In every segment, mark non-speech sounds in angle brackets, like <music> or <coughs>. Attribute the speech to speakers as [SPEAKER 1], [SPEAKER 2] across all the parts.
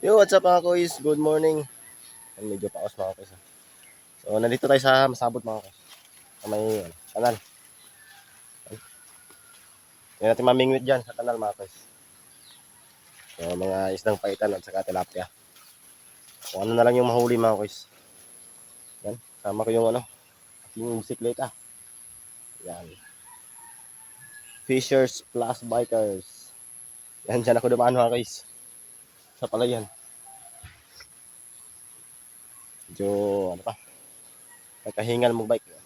[SPEAKER 1] Yo, what's up mga kuys? Good morning. Medyo paos mga kuys. ah. So, nandito tayo sa Masabot mga kuys. Sa may ano, kanal. Hindi natin mamingwit dyan sa kanal mga kuys. So, mga isdang paitan at saka tilapia. Kung ano na lang yung mahuli mga kuys. Yan. Sama ko yung ano, aking bisikleta. Yan. Fishers plus bikers. Yan, dyan ako dumaan mga kuys. Sa palayan. Medyo, ano pa, nagkahingal mo bike.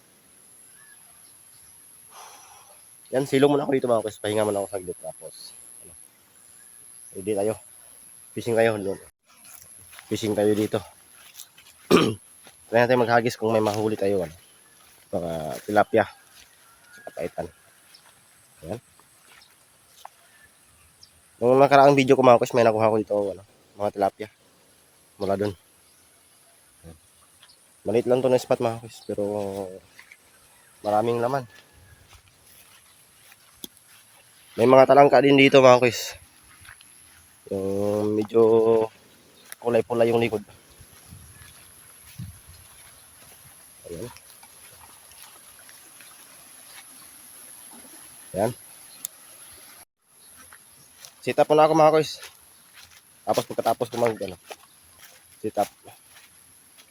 [SPEAKER 1] Yan, silong muna ako dito mga kuys. Pahinga muna ako saglit. Tapos, ano, ready tayo. Fishing kayo. no? Fishing tayo dito. <clears throat> Try natin maghagis kung may mahuli tayo. Ano. Baka tilapia. Kapaitan. Yan. Nung nakaraang video ko mga kuys, may nakuha ko dito ano, mga tilapia. Mula dun. Maliit lang to na spot mga kuys, pero maraming laman. May mga talangka din dito mga kuys. Yung medyo kulay-pula yung likod. Ayan. Ayan. Sit up muna ako mga kuys. Tapos pagkatapos ko mag ano, sit up.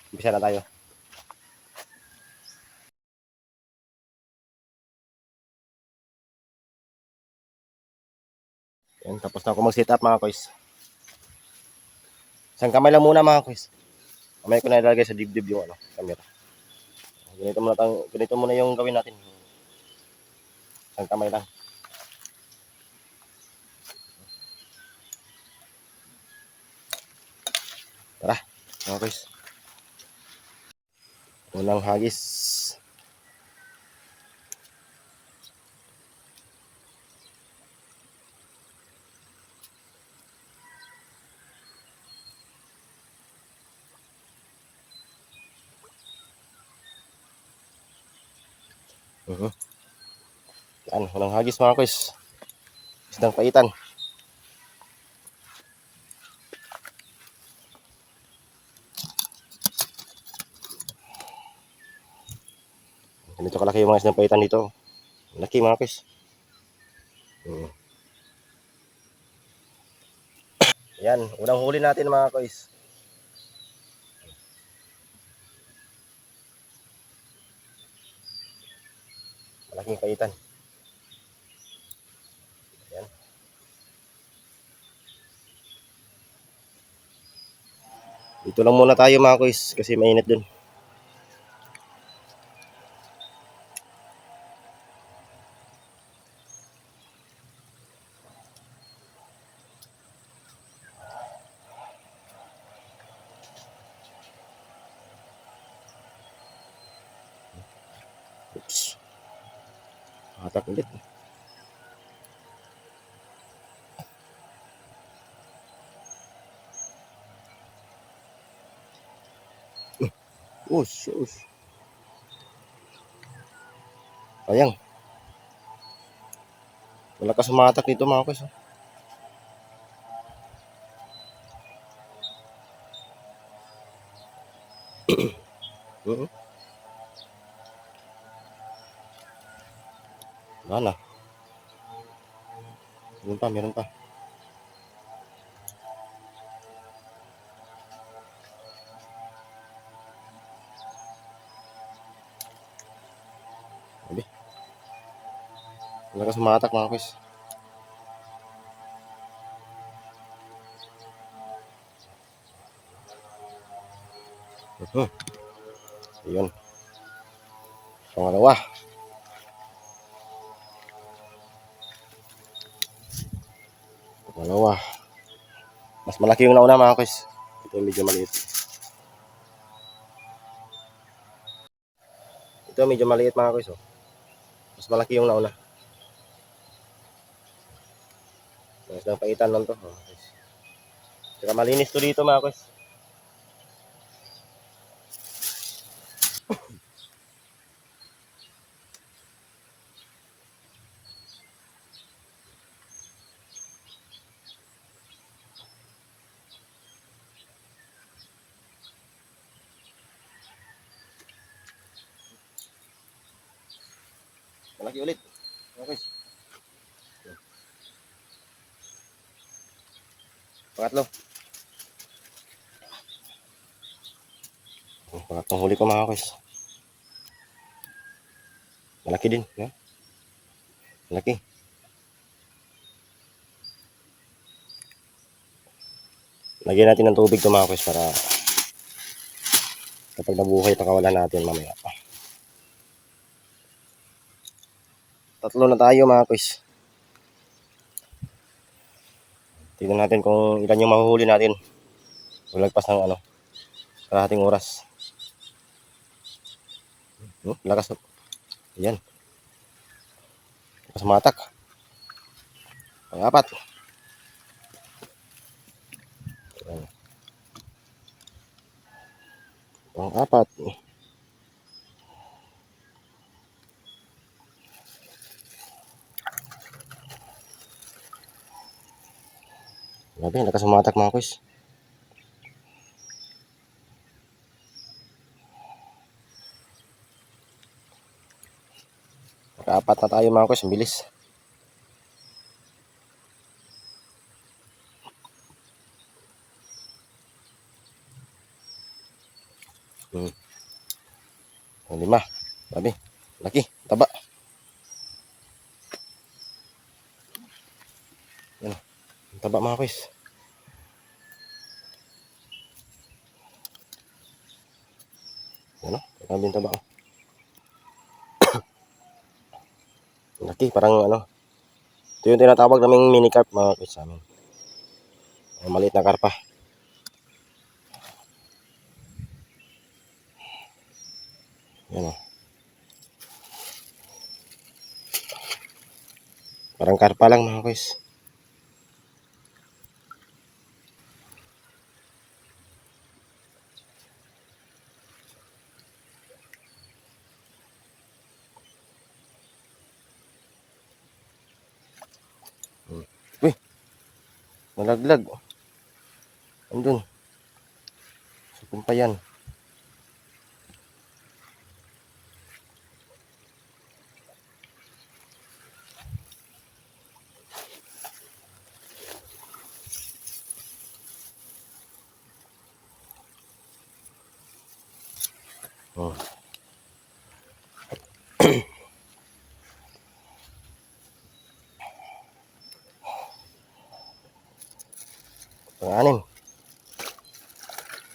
[SPEAKER 1] Umpisa na tayo. Yan, tapos na ako mag-sit up mga kuys. Isang kamay lang muna mga kuys. Kamay ko na ilalagay sa dibdib yung ano, camera. Ganito muna, tang, ganito muna yung gawin natin. Isang kamay lang. Tara, mga kuys. Unang hagis. Mhm. Yan, unang hagis mga kuys. Isdang paitan. Ganito kalaki yung mga isdang paitan dito. Laki mga kuys. Mhm. Yan, unang huli natin mga kuys. Malaking paitan. Yan. Dito lang muna tayo mga kuys kasi mainit dun. Oops. Hatak ulit. Us, us. Ayang. Malakas sumatak dito mga kuys. oh. <clears throat> Mhm. Wala na. Meron pa, meron pa. Sabi. Malakas sumatak mga kuys. Mhm. Ayun. Pangalawa. Pangalawa. Mas malaki yung nauna mga kuys. Ito yung medyo maliit. Ito medyo maliit mga kuys. Oh. Mas malaki yung nauna. Mas lang paitan lang to. Oh, guys. Saka malinis to dito mga kuys. Malaki ulit. Okay. Pangatlo. Ang Pangatlong huli ko mga kuys. Malaki din. No? Malaki. Lagyan natin ng tubig ito mga kuys para kapag nabuhay pakawalan natin mamaya. Tatlo na tayo mga kuys. Tignan natin kung ilan yung mahuhuli natin. Ulagpas ng ano, kalahating oras. Hmm, lakas. Ayan. Lakas matak. Pang-apat. Ayan. Pang-apat. Grabe, lakas umatak mga kuys. Nakaapat na tayo mga kuys, bilis. Hmm. Ang lima. Grabe, laki, taba. Yan, ang taba mga kuys. Ano? Grabe yung taba. oh. Laki, parang ano. Ito yung tinatawag naming mini carp mga kuys sa amin. Ang maliit na karpa. Yan o. Parang karpa lang mga kuys. Nalaglag. Andun. Sa kumpayan. Oh. Pang-anim.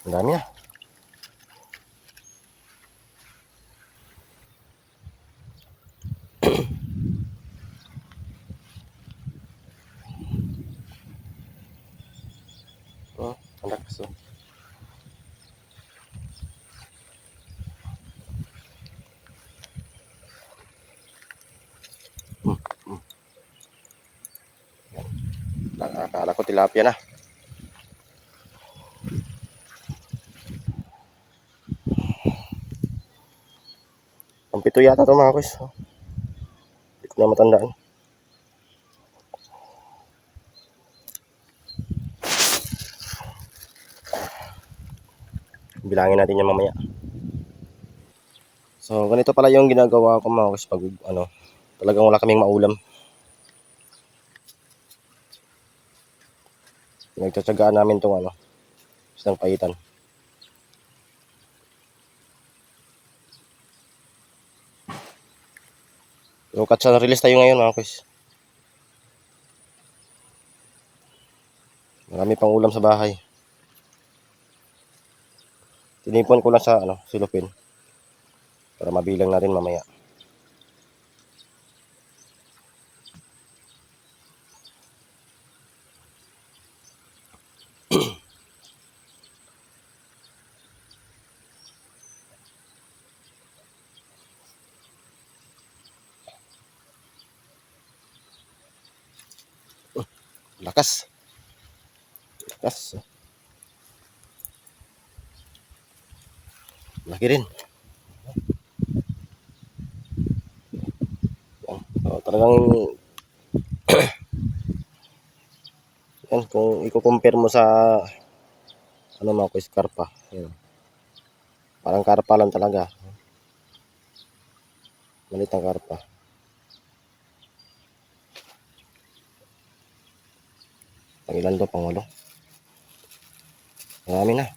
[SPEAKER 1] Ang dami na. <coughs> oh, ang lakas oh. Hmm, hmm. Yan. Akala ko tilapia na. Pito yata ito mga kuys. Hindi ko na matandaan. Bilangin natin yan mamaya. So, ganito pala yung ginagawa ko mga kuys pag ano, talagang wala kaming maulam. Pinagtsatsagaan namin itong ano, isang paitan. So, catch and release tayo ngayon mga kuys. Marami pang ulam sa bahay. Tinipon ko lang sa ano, silupin. Para mabilang natin mamaya. <clears throat> Lakas. Lakas. Laki rin. Oh, talagang <clears throat> yan, kung i-compare mo sa ano mga kuis karpa. Yan. Parang karpa lang talaga. Malit ang karpa. Pang ilan to? Pang walo. Marami na.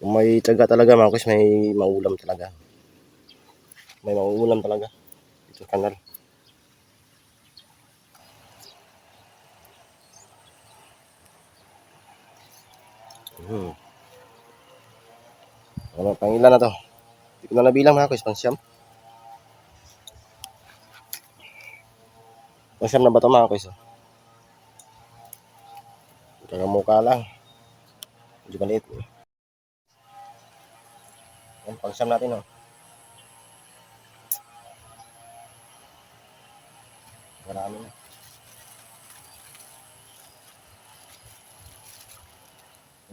[SPEAKER 1] Kung may taga talaga mga kuys, may maulam talaga. May mauulam talaga. Ito kanal. Hmm. Ano, pang ilan na to? Hindi ko na nabilang mga kuys, pang siyam. Siyam na ba to mga kuys? Kagamukha lang. Medyo maliit. eh. Yan, pang siyam natin oh. Marami na.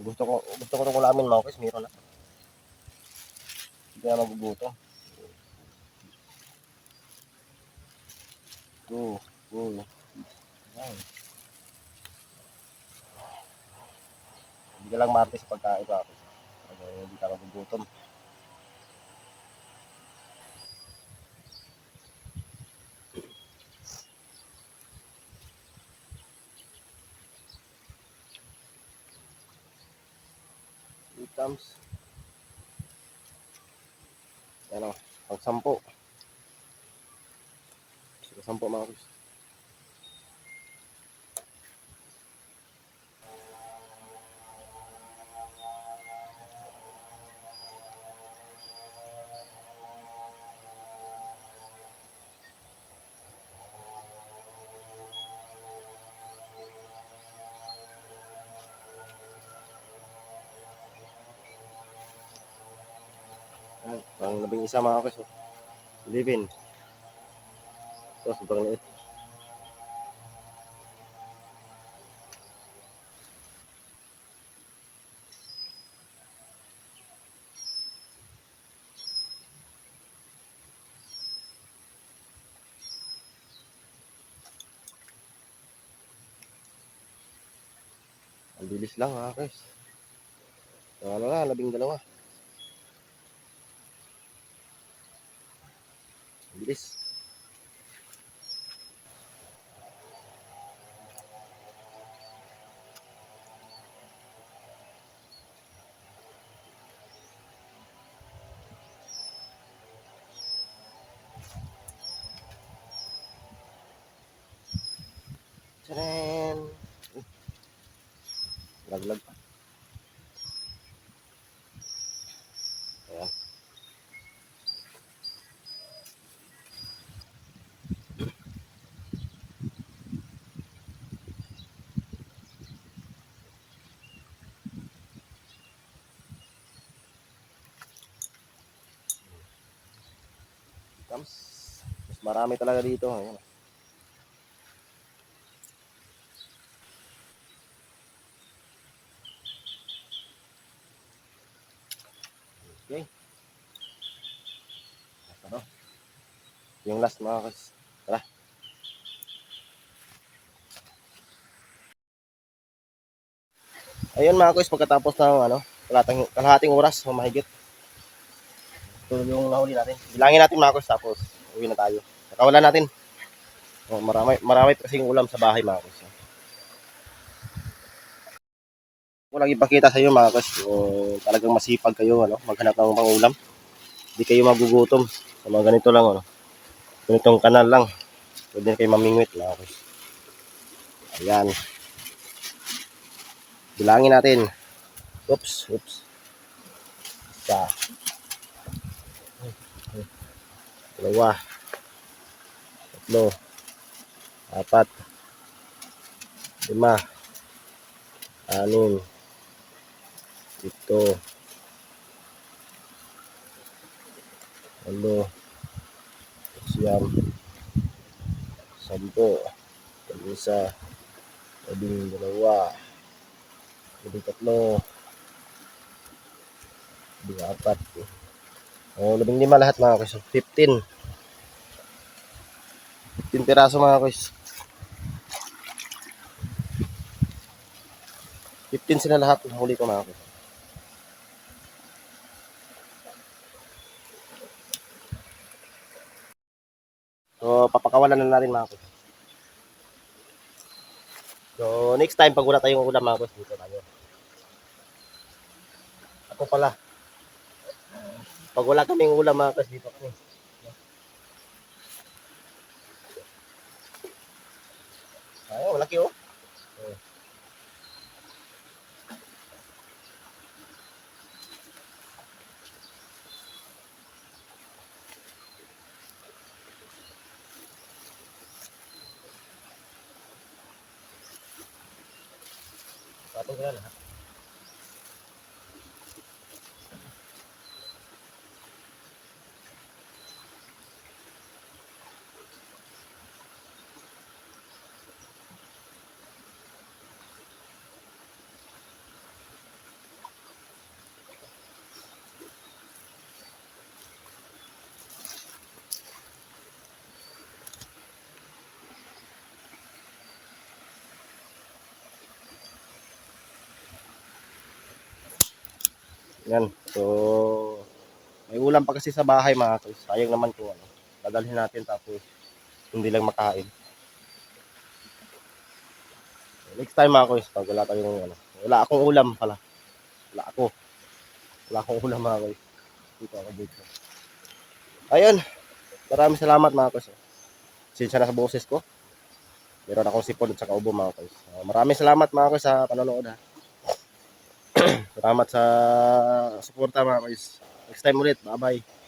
[SPEAKER 1] Gusto ko, gusto ko itong kulamin mga kuys, meron na. Hindi na magugutom. Two, two, yan. Hindi ka lang marte sa pagkain pa. Ano, hindi ka magugutom. Times. Ano, pang sampo. Sige, sampo mga kus. Labing isa mga kus. Livin. Ito, sobrang liit. Ang bilis lang kus. So, ano na, labing dalawa. Bilis. Tcharan! Laglag pa. Ayan. Comes. Mas marami talaga dito. Ayan. Okay. Ano? Yung last mga kas. Tara. Ayun mga kus, pagkatapos ng ano, kalahating, kalahating oras, mahigit. Ito yung nahuli natin. Bilangin natin mga kus, tapos uwi na tayo. Nakawala natin. Oh, marami, marami kasing ulam sa bahay mga kus. Ko lang ipakita sa iyo mga kus, kung talagang masipag kayo, ano, maghanap ng pangulam. Hindi kayo magugutom. Sa mga ganito lang, ano. Ganitong kanal lang. Pwede kayo mamingwit mga kus. Ayan. Bilangin natin. Oops, oops. Isa. Dalawa. Tatlo. Apat. Lima. Anim. Ito. Walo. Siyam. Sampo. Isa. Labing dalawa. Labing tatlo. Labing apat. O, labing lima lahat mga kuys. 15. 15 piraso mga kuys. 15 sila lahat. Huli ko mga kuys. So, papakawalan na natin mga kuys. So, next time, pag wala tayong ulam mga kuys, dito tayo. Ako pala. Pag wala kaming ulam mga kuys, dito kami. Ay, malaki oh. Yan. So, may ulam pa kasi sa bahay mga kuys. Sayang naman kung ano. Dadalhin natin tapos hindi lang makain. Next time mga kuys, pag wala tayong ano. Wala akong ulam pala. Wala ako. Wala akong ulam mga kuys. Dito ako dito. Ayun. Maraming salamat mga kuys. Sinsya na sa boses ko. Meron akong sipon at saka ubo mga kuys. Uh, maraming salamat mga kuys sa panonood ha. Salamat sa suporta mga guys. Next time ulit. Bye-bye.